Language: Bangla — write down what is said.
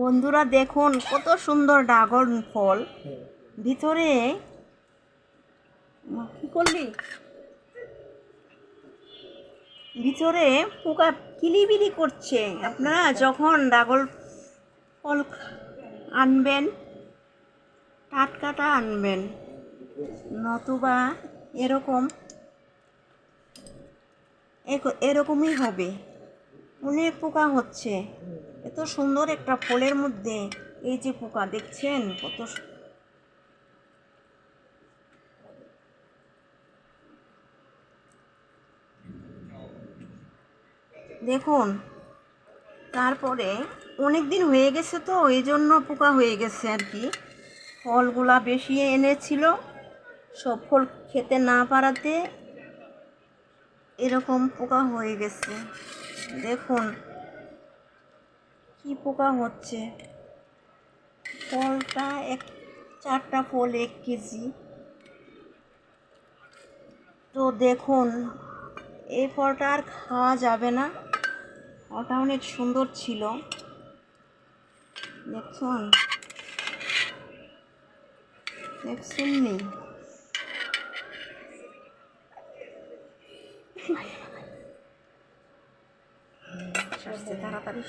বন্ধুরা দেখুন, কত সুন্দর ড্রাগন ফল। ভিতরে কি করলি? ভিতরে পোকা কিলিবিলি করছে। আপনারা যখন ড্রাগন ফল আনবেন, টাটকাটা আনবেন, নতুবা এরকম এরকমই হবে। অনেক পোকা হচ্ছে। এত সুন্দর একটা ফলের মধ্যে এই যে পোকা, দেখছেন? কত দেখুন, তারপরে অনেক দিন হয়ে গেছে তো, এই জন্য পোকা হয়ে গেছে আর কি। ফলগুলা বেশি এনেছিল, সব ফল খেতে না পারাতে এরকম পোকা হয়ে গেছে। দেখুন কি পোকা হচ্ছে? ফলটা এক, চারটা ফল এক কেজি। তো দেখুন, এই ফলটা আর খাওয়া যাবে না। ওটা অনেক সুন্দর ছিল। দেখুন। দেখছেন নি? তাড়াতাড়ি।